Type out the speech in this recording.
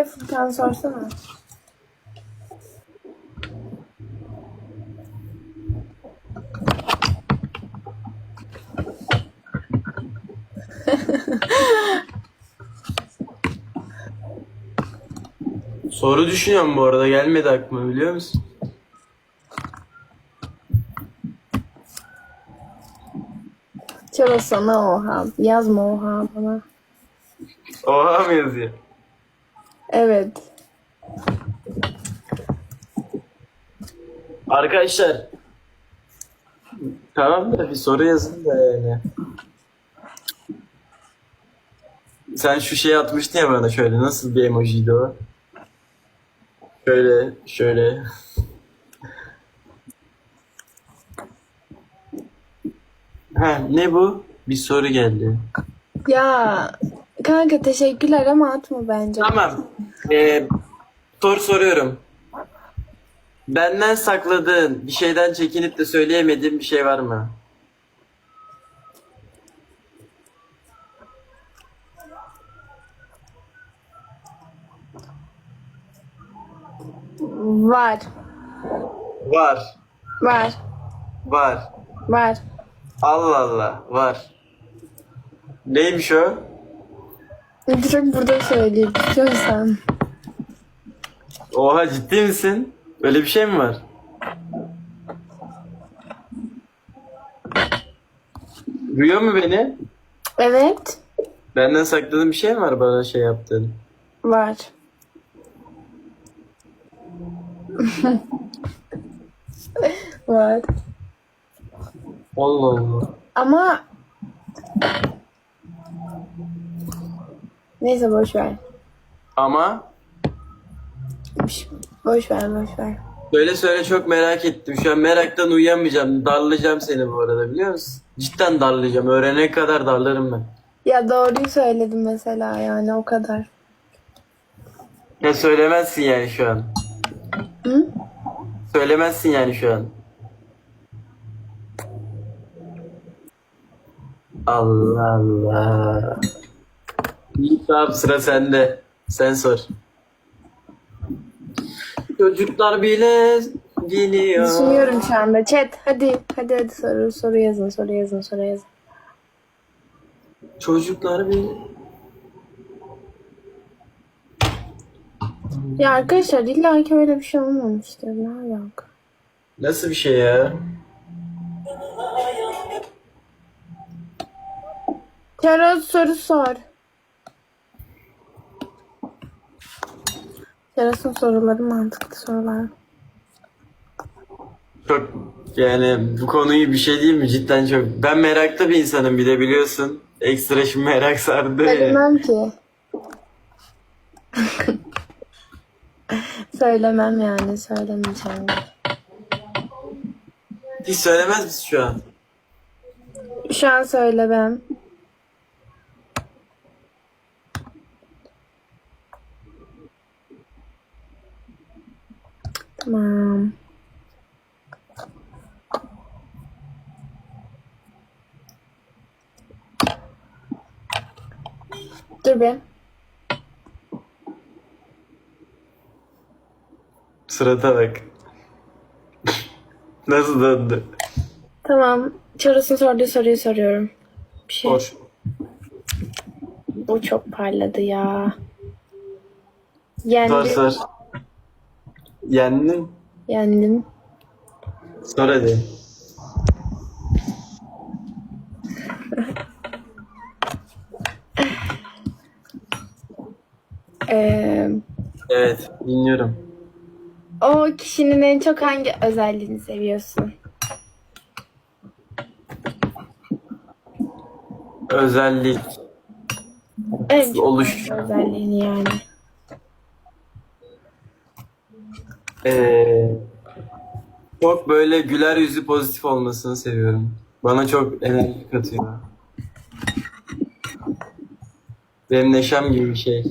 Emre'ye Furkan sorsana. Soru düşünüyorum bu arada gelmedi aklıma biliyor musun? Çaba sana oha. Yazma oha bana. Oha mı yazıyor? Evet. Arkadaşlar. Tamam da bir soru yazın da yani. Sen şu şey atmıştın ya bana şöyle nasıl bir emojiydi o? Şöyle şöyle. Ha ne bu? Bir soru geldi. Ya kanka teşekkürler ama atma bence. Tamam. Ee, soru soruyorum. Benden sakladığın, bir şeyden çekinip de söyleyemediğin bir şey var mı? Var. Var. Var. Var. Var. Allah Allah. Var. Neymiş o? Direkt burada söyleyeyim istiyorsan. Oha ciddi misin? Öyle bir şey mi var? Duyuyor mu beni? Evet. Benden sakladığın bir şey mi var bana şey yaptığın? Var. var. Allah Allah. Ama Neyse boş ver. Ama Boş ver, boş ver. Söyle söyle çok merak ettim. Şu an meraktan uyuyamayacağım. Darlayacağım seni bu arada biliyor musun? Cidden darlayacağım. Öğrenene kadar darlarım ben. Ya doğruyu söyledim mesela yani o kadar. Ya söylemezsin yani şu an. Hı? Söylemezsin yani şu an. Allah Allah. İyi tamam sıra sende. Sen sor. Çocuklar bile geliyor. Düşünüyorum şu anda. Chat hadi hadi hadi soru soru yazın soru yazın soru yazın. Çocuklar bile. Ya arkadaşlar illa ki öyle bir şey olmamıştır. Ne alaka? Nasıl bir şey ya? Tarot soru sor. Tarot'un soruları mantıklı sorular. Çok yani bu konuyu bir şey değil mi? Cidden çok. Ben meraklı bir insanım bir de biliyorsun. Ekstra şimdi merak sardı. Söylemem ki. Söylemem yani söylemeyeceğim. Hiç söylemez misin şu an? Şu an söylemem. Tamam. Dur bir. Surata bak. Nasıl döndü? Tamam. Çoras'ın sorduğu soruyu soruyorum. Bir şey. Hoş. Bu çok parladı ya. Sor Yendim. sor. Yendin. Yendim. Sor hadi. Ee, Evet dinliyorum. o kişinin en çok hangi özelliğini seviyorsun? Özellik. Çok Oluş. özelliğini yani. Ee, çok böyle güler yüzü pozitif olmasını seviyorum. Bana çok enerji katıyor. Benim neşem gibi bir şey.